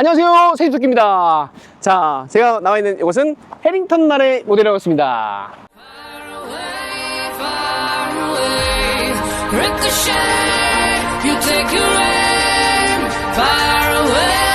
안녕하세요. 세이토끼입니다. 자 제가 나와 있는 이곳은 해링턴 말의 모델하고 있습니다. Ricochet, you take your aim far away,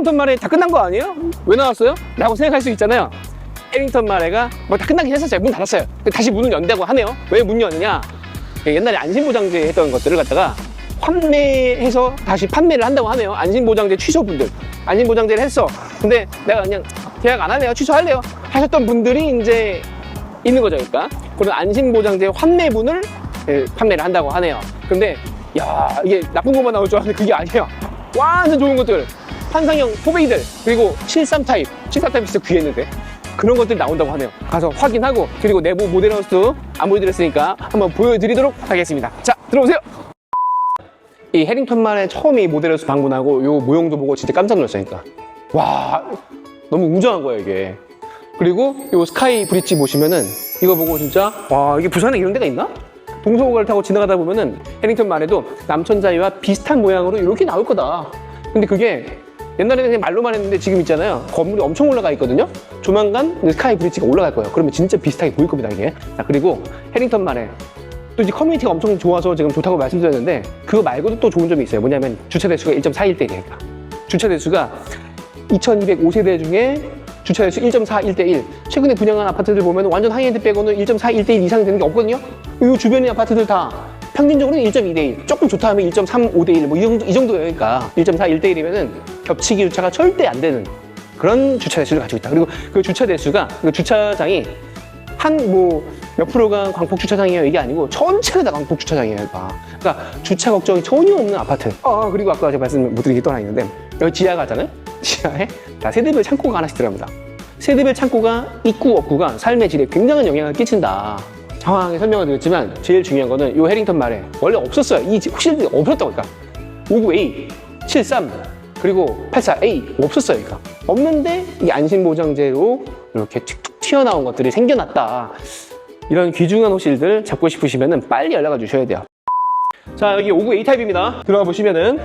해링턴 말에 다 끝난 거 아니에요? 왜 나왔어요? 라고 생각할 수 있잖아요. 해링턴 말에가 뭐 다 끝나긴 했었어요. 문 닫았어요. 다시 문을 연다고 하네요. 왜 문 여느냐? 옛날에 안심보장제 했던 것들을 갖다가 판매해서 다시 판매를 한다고 하네요. 안심보장제 취소분들. 안심보장제를 했어. 근데 내가 그냥 계약 안 하네요? 취소할래요? 하셨던 분들이 이제 있는 거죠 그러니까. 그런 안심보장제 환매분을 예, 판매를 한다고 하네요. 근데 야 이게 나쁜 것만 나올 줄 알았는데 그게 아니에요. 완전 좋은 것들 환상형 포베이들 그리고 73 타입 73 타입 진짜 귀했는데 그런 것들이 나온다고 하네요. 가서 확인하고 그리고 내부 모델하우스도 안 보여드렸으니까 한번 보여드리도록 하겠습니다. 자 들어오세요! 이 해링턴만에 처음 이 모델하우스 방문하고 요 모형도 보고 진짜 깜짝 놀랐으니까. 와 너무 웅장한 거예요 이게. 그리고 요 스카이 브릿지 보시면은 이거 보고 진짜 와 이게 부산에 이런 데가 있나? 동서고가를 타고 지나가다 보면은 해링턴만 해도 남천자이와 비슷한 모양으로 이렇게 나올 거다. 근데 그게 옛날에는 그냥 말로만 했는데 지금 있잖아요. 건물이 엄청 올라가 있거든요. 조만간 스카이 브릿지가 올라갈 거예요. 그러면 진짜 비슷하게 보일 겁니다 이게. 자 그리고 해링턴만에. 또 이제 커뮤니티가 엄청 좋아서 지금 좋다고 말씀드렸는데 그거 말고도 또 좋은 점이 있어요. 뭐냐면 주차 대수가 1.41대1이니까 주차 대수가 2205세대 중에 주차 대수 1.41대 1 최근에 분양한 아파트들 보면 완전 하이엔드 빼고는 1.41대 1 이상 되는 게 없거든요. 이 주변의 아파트들 다 평균적으로는 1.2대 1 조금 좋다 하면 1.35대 1 뭐 이 정도, 이 정도예요. 그러니까 1.41대 1이면은 겹치기 주차가 절대 안 되는 그런 주차 대수를 가지고 있다. 그리고 그 주차 대수가 그 주차장이 한 뭐 몇 프로가 광폭 주차장이에요? 이게 아니고 전체가 다 광폭 주차장이에요 그러니까, 주차 걱정이 전혀 없는 아파트. 아 그리고 아까 제가 말씀 못게또 하나 있는데 여기 지하 가 잖아요 지하에 다 세대별 창고가 하나씩 들어갑니다. 세대별 창고가 있고 없고가 삶의 질에 굉장한 영향을 끼친다. 정확하게 설명을 드렸지만 제일 중요한 거는 이 해링턴 말에 원래 없었어요. 이 확실히 없었다고 그러니까. 59A 73 그리고 84A 없었어요 그러니까 없는데 이 안심보장제로 이렇게 툭툭 튀어나온 것들이 생겨났다. 이런 귀중한 호실들 잡고 싶으시면 빨리 연락을 주셔야 돼요. 자 여기 59A 타입입니다. 들어가 보시면은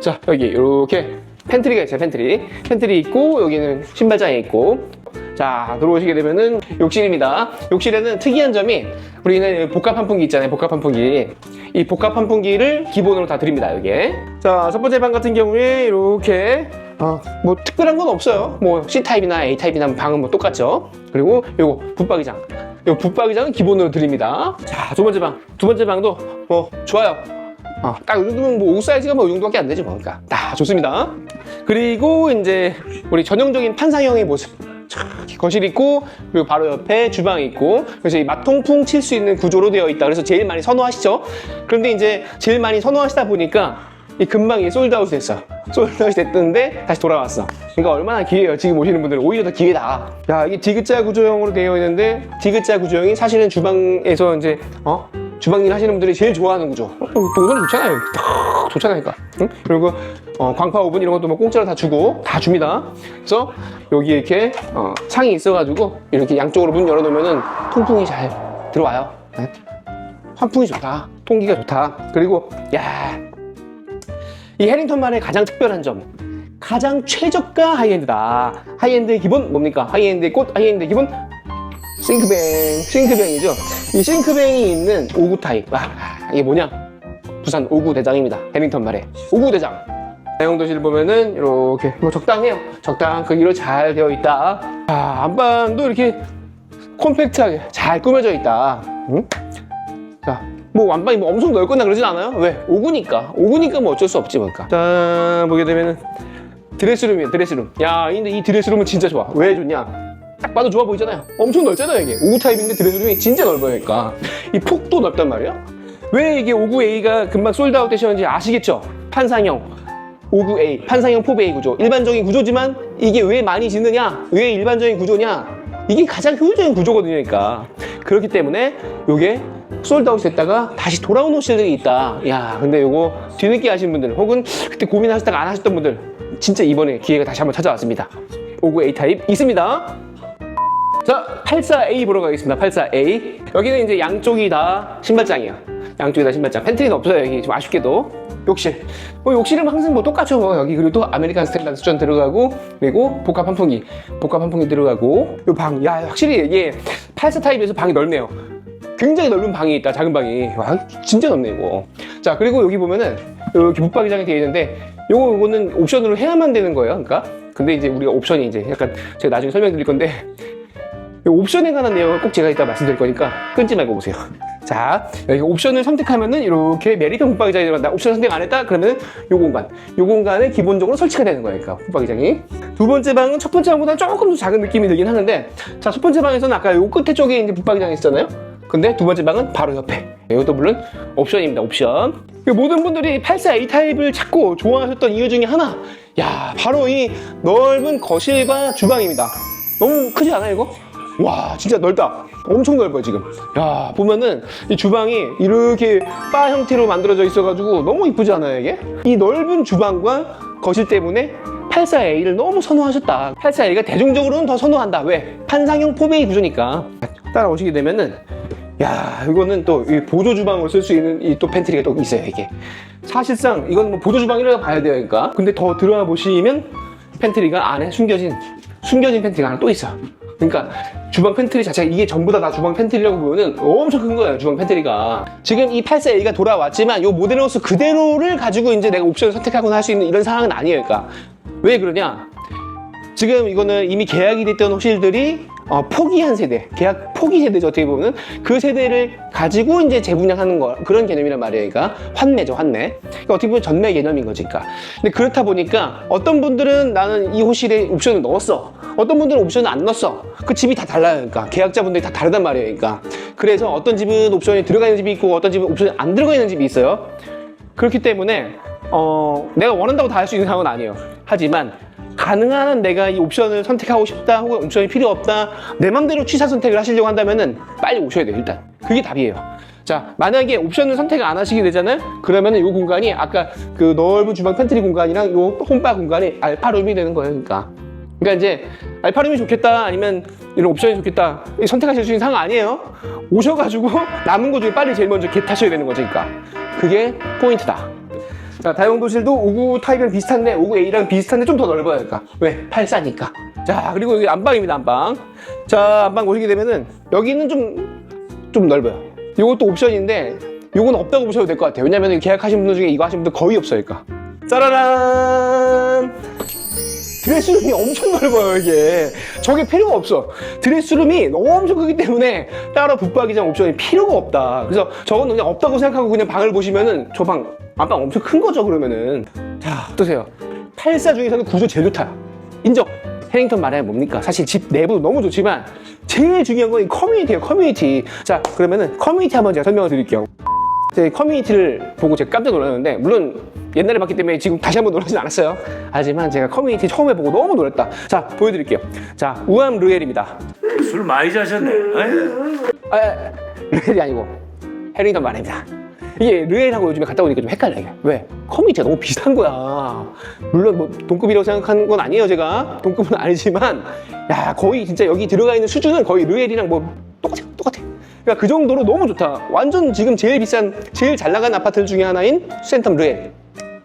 자 여기 이렇게 팬트리가 있어요 팬트리. 팬트리 있고 여기는 신발장이 있고 자 들어오시게 되면은 욕실입니다. 욕실에는 특이한 점이 우리는 복합 환풍기 있잖아요 복합 환풍기. 이 복합 환풍기를 기본으로 다 드립니다 여기에. 자첫 번째 방 같은 경우에 이렇게 어, 뭐 특별한 건 없어요. 뭐 C타입이나 A타입이나 방은 뭐 똑같죠. 그리고 요거 붙박이장. 요 붙박이장은 기본으로 드립니다. 자 두 번째 방. 두 번째 방도 뭐 좋아요. 어, 딱이 정도면 뭐 옷 사이즈가 뭐이 정도밖에 안 되죠 뭐. 그러니까. 다 좋습니다. 그리고 이제 우리 전형적인 판상형의 모습. 촤, 거실 있고 그리고 바로 옆에 주방이 있고 그래서 이 마통풍 칠 수 있는 구조로 되어 있다. 그래서 제일 많이 선호하시죠? 그런데 이제 제일 많이 선호하시다 보니까 이 금방 이 솔드아웃이 됐어. 솔드아웃이 됐는데 다시 돌아왔어. 그러니까 얼마나 기회예요. 지금 오시는 분들은 오히려 더 기회다. 야 이게 디귿자 구조형으로 되어 있는데 디귿자 구조형이 사실은 주방에서 이제 어 주방일 하시는 분들이 제일 좋아하는 구조. 어, 동선 좋잖아요. 탁 좋잖아요 그러니까. 응? 그리고 어, 광파 오븐 이런 것도 뭐 공짜로 다 주고 다 줍니다. 그래서 여기 이렇게 어, 창이 있어가지고 이렇게 양쪽으로 문 열어놓으면은 통풍이 잘 들어와요. 네? 환풍이 좋다. 통기가 좋다. 그리고 야 이 해링턴 말의 가장 특별한 점. 가장 최저가 하이엔드다. 하이엔드의 기본 뭡니까? 하이엔드의 꽃 하이엔드의 기본 싱크뱅 싱크뱅이죠 이 싱크뱅이 있는 5구 타입 아, 이게 뭐냐 부산 5구 대장입니다 해링턴 말의 5구 대장 내용도실 보면은 이렇게 뭐 적당해요 적당한 크기로 잘 되어 있다 아, 안방도 이렇게 콤팩트하게 잘 꾸며져 있다 응? 자, 뭐 완방이 뭐 엄청 넓거나 그러진 않아요. 왜? 오구니까. 오구니까 뭐 어쩔 수 없지 뭐니까. 자, 보게 되면은 드레스룸이에요. 드레스룸. 야, 근데 이 드레스룸은 진짜 좋아. 왜 좋냐? 딱 봐도 좋아 보이잖아요. 엄청 넓잖아요, 이게. 59 타입인데 드레스룸이 진짜 넓으니까. 이 폭도 넓단 말이야. 왜 이게 59A가 금방 솔드아웃 되셨는지 아시겠죠? 판상형. 59A, 판상형 4베이 구조. 일반적인 구조지만 이게 왜 많이 짓느냐? 왜 일반적인 구조냐? 이게 가장 효율적인 구조거든요, 그러니까. 그렇기 때문에 이게 솔드아웃 됐다가 다시 돌아온 호실들이 있다. 야, 근데 요거 뒤늦게 하신 분들 혹은 그때 고민하셨다가 안 하셨던 분들 진짜 이번에 기회가 다시 한번 찾아왔습니다. 59A 타입 있습니다. 자, 84A 보러 가겠습니다. 84A. 여기는 이제 양쪽이 다 신발장이에요. 양쪽이 다 신발장. 팬트리는 없어요. 여기 좀 아쉽게도. 욕실. 뭐 욕실은 항상 뭐 똑같죠. 뭐 여기 그리고 또 아메리칸 스탠다드 수전 들어가고 그리고 복합 환풍기, 복합 환풍기 들어가고 요 방. 야, 확실히 이게 84 타입에서 방이 넓네요. 굉장히 넓은 방이 있다. 작은 방이. 와, 진짜 넓네 이거. 자, 그리고 여기 보면은 이렇게 붙박이장이 되어 있는데 요거 요거는 옵션으로 해야만 되는 거예요. 그러니까. 근데 이제 우리가 옵션이 이제 약간 제가 나중에 설명드릴 건데 이 옵션에 관한 내용을 꼭 제가 이따 말씀드릴 거니까 끊지 말고 보세요. 자, 여기 옵션을 선택하면은 이렇게 메리트 붙박이 장이 들어간다. 옵션 선택 안 했다? 그러면 요 공간. 요 공간에 기본적으로 설치가 되는 거예요. 그러니까 붙박이 장이. 두 번째 방은 첫 번째 방보다 조금 더 작은 느낌이 들긴 하는데 자, 첫 번째 방에서는 아까 요 끝에 쪽에 이제 붙박이 장이 있었잖아요. 근데 두 번째 방은 바로 옆에. 이것도 물론 옵션입니다. 옵션. 그 모든 분들이 84A 타입을 찾고 좋아하셨던 이유 중에 하나. 야, 바로 이 넓은 거실과 주방입니다. 너무 크지 않아요, 이거? 와 진짜 넓다. 엄청 넓어요 지금. 야 보면은 이 주방이 이렇게 바 형태로 만들어져 있어가지고 너무 이쁘지 않아요 이게? 이 넓은 주방과 거실 때문에 84A를 너무 선호하셨다. 84A가 대중적으로는 더 선호한다. 왜? 판상형 포베이 구조니까. 따라오시게 되면은 야 이거는 또이 보조 주방으로 쓸 수 있는 이 또 팬트리가 또 있어요 이게. 사실상 이건 뭐 보조 주방이라고 봐야 돼요 그러니까. 근데 더 들어가 보시면 팬트리가 안에 숨겨진 숨겨진 팬트리가 하나 또 있어. 그러니까 주방 팬트리 자체가 이게 전부 다 다 주방 팬트리라고 보면은 엄청 큰 거예요 주방 팬트리가. 지금 이 84A가 돌아왔지만 이 모델하우스 그대로를 가지고 이제 내가 옵션을 선택하거나 할 수 있는 이런 상황은 아니에요. 그러니까 왜 그러냐? 지금 이거는 이미 계약이 됐던 호실들이 어, 포기한 세대, 계약 포기 세대죠 어떻게 보면 그 세대를 가지고 이제 재분양하는 거 그런 개념이란 말이에요. 그러니까 환매죠 환매. 그러니까 어떻게 보면 전매 개념인 거지. 그러니까. 근데 그렇다 보니까 어떤 분들은 나는 이 호실에 옵션을 넣었어. 어떤 분들은 옵션을 안 넣었어. 그 집이 다 달라요. 그러니까 계약자분들이 다 다르단 말이에요. 그러니까 그래서 어떤 집은 옵션이 들어가 있는 집이 있고 어떤 집은 옵션이 안 들어가 있는 집이 있어요. 그렇기 때문에 어, 내가 원한다고 다 할 수 있는 상황은 아니에요. 하지만 가능한 한 내가 이 옵션을 선택하고 싶다 혹은 옵션이 필요 없다 내 맘대로 취사 선택을 하시려고 한다면은 빨리 오셔야 돼요 일단. 그게 답이에요. 자 만약에 옵션을 선택을 안 하시게 되잖아요? 그러면은 이 공간이 아까 그 넓은 주방 팬트리 공간이랑 이 홈바 공간이 알파룸이 되는 거예요 그러니까. 그러니까 이제 알파룸이 좋겠다 아니면 이런 옵션이 좋겠다 이 선택하실 수 있는 상황 아니에요? 오셔가지고 남은 것 중에 빨리 제일 먼저 겟 하셔야 되는 거지 그러니까. 그게 포인트다 자, 다용도실도 59 타입이랑 비슷한데 59A랑 비슷한데 좀 더 넓어요. 그러니까 왜? 84니까. 자, 그리고 여기 안방입니다. 안방. 자, 안방 오시게 되면은 여기는 좀 좀 넓어요. 이것도 옵션인데 이건 없다고 보셔도 될 것 같아요. 왜냐면 계약하신 분들 중에 이거 하신 분들 거의 없어요. 그러니까. 짜라란. 드레스룸이 엄청 넓어요 이게. 저게 필요가 없어. 드레스룸이 너무 엄청 크기 때문에 따로 붙박이장 옵션이 필요가 없다. 그래서 저건 그냥 없다고 생각하고 그냥 방을 보시면은 저 방 안방 엄청 큰 거죠 그러면은. 자 어떠세요? 84 중에서는 구조 제일 좋다. 인정. 해링턴 말하면 뭡니까? 사실 집 내부도 너무 좋지만 제일 중요한 건 이 커뮤니티예요 커뮤니티. 자 그러면은 커뮤니티 한번 제가 설명을 드릴게요 제 커뮤니티를 보고 제가 깜짝 놀랐는데 물론 옛날에 봤기 때문에 지금 다시 한번 놀라진 않았어요 하지만 제가 커뮤니티 처음에 보고 너무 놀랐다 자 보여드릴게요 자 우암 르엘입니다 술 많이 자셨네. 아유. 아, 아, 르엘이 아니고 해링턴 말입니다 이게 르엘하고 요즘에 갔다 오니까 좀 헷갈려요 이게. 왜? 커뮤니티가 너무 비슷한 거야 물론 뭐 동급이라고 생각하는 건 아니에요 제가 동급은 아니지만 야 거의 진짜 여기 들어가 있는 수준은 거의 르엘이랑 뭐 그러니까 그 정도로 너무 좋다. 완전 지금 제일 비싼 제일 잘 나간 아파트 중에 하나인 센텀 르엘.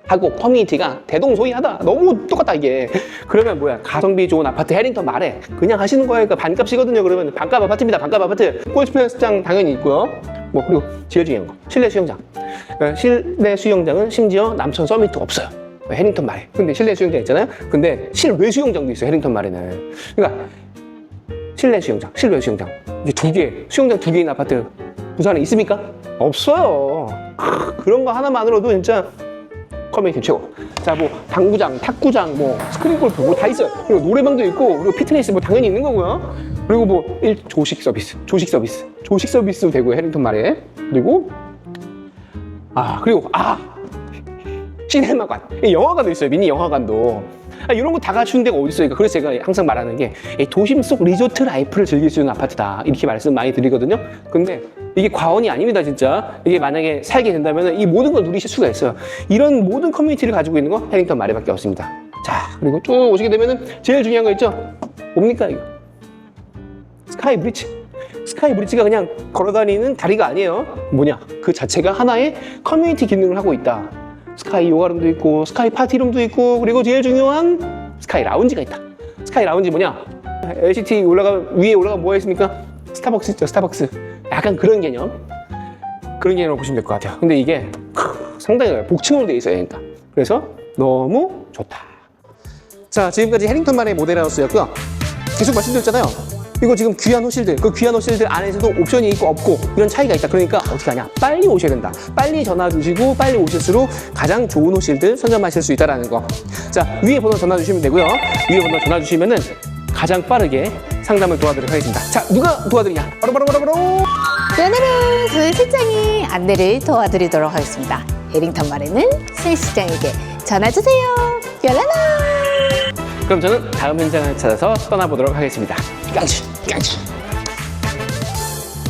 하고 커뮤니티가 대동소이하다. 너무 똑같다 이게. 그러면 뭐야? 가성비 좋은 아파트 해링턴 말해. 그냥 하시는 거예요? 그러니까 반값이거든요. 그러면 반값 아파트입니다. 반값 아파트. 골프 연습장 당연히 있고요. 뭐 그리고 제일 중요한 거 실내 수영장. 어, 실내 수영장은 심지어 남천 서미트 없어요. 해링턴 말에 근데 실내 수영장 있잖아요. 근데 실외 수영장도 있어요. 해링턴 말에는. 그러니까 실내 수영장, 실외 수영장. 이게 두 개, 수영장 두 개인 아파트 부산에 있습니까? 없어요. 크, 그런 거 하나만으로도 진짜 커뮤니티 최고. 자, 뭐 당구장, 탁구장, 뭐 스크린 골프 뭐 다 있어요. 그리고 노래방도 있고, 그리고 피트니스 뭐 당연히 있는 거고요. 그리고 뭐 일, 조식 서비스, 조식 서비스, 조식 서비스도 되고요. 해링턴 말에. 그리고 아 그리고 아 시네마관, 이 영화관도 있어요. 미니 영화관도. 아, 이런 거 다 갖춘 데가 어디 있어요? 그래서 제가 항상 말하는 게이 도심 속 리조트 라이프를 즐길 수 있는 아파트다. 이렇게 말씀 많이 드리거든요. 근데 이게 과언이 아닙니다, 진짜. 이게 만약에 살게 된다면 이 모든 걸 누리실 수가 있어요. 이런 모든 커뮤니티를 가지고 있는 거 해링턴 마레밖에 없습니다. 자, 그리고 쭉 오시게 되면은 제일 중요한 거 있죠? 뭡니까, 이거? 스카이 브리지. 스카이 브리지가 그냥 걸어다니는 다리가 아니에요. 뭐냐? 그 자체가 하나의 커뮤니티 기능을 하고 있다. 스카이 요가룸도 있고, 스카이 파티룸도 있고, 그리고 제일 중요한 스카이 라운지가 있다. 스카이 라운지 뭐냐? LCT 올라가 위에 올라가 뭐가 있습니까? 스타벅스 있죠, 스타벅스. 약간 그런 개념. 그런 개념으로 보시면 될 것 같아요. 근데 이게 크, 상당히 복층으로 되어 있어요, 그러니까. 그래서 너무 좋다. 자, 지금까지 해링턴 만의 모델하우스였고요. 계속 말씀드렸잖아요. 이거 지금 귀한 호실들, 그 귀한 호실들 안에서도 옵션이 있고 없고 이런 차이가 있다. 그러니까 어떻게 하냐? 빨리 오셔야 된다. 빨리 전화 주시고 빨리 오실수록 가장 좋은 호실들 선점하실 수 있다라는 거. 자, 위에 번호 전화 주시면 되고요. 위에 번호 전화 주시면은 가장 빠르게 상담을 도와드리도록 하겠습니다. 자, 누가 도와드리냐? 바로 바로 바로 바로. 오늘은 그 실장이 안내를 도와드리도록 하겠습니다. 해링턴 말에는 실 실장에게 전화 주세요. 열라나! 그럼 저는 다음 현장을 찾아서 떠나보도록 하겠습니다. 깡치, 깡치.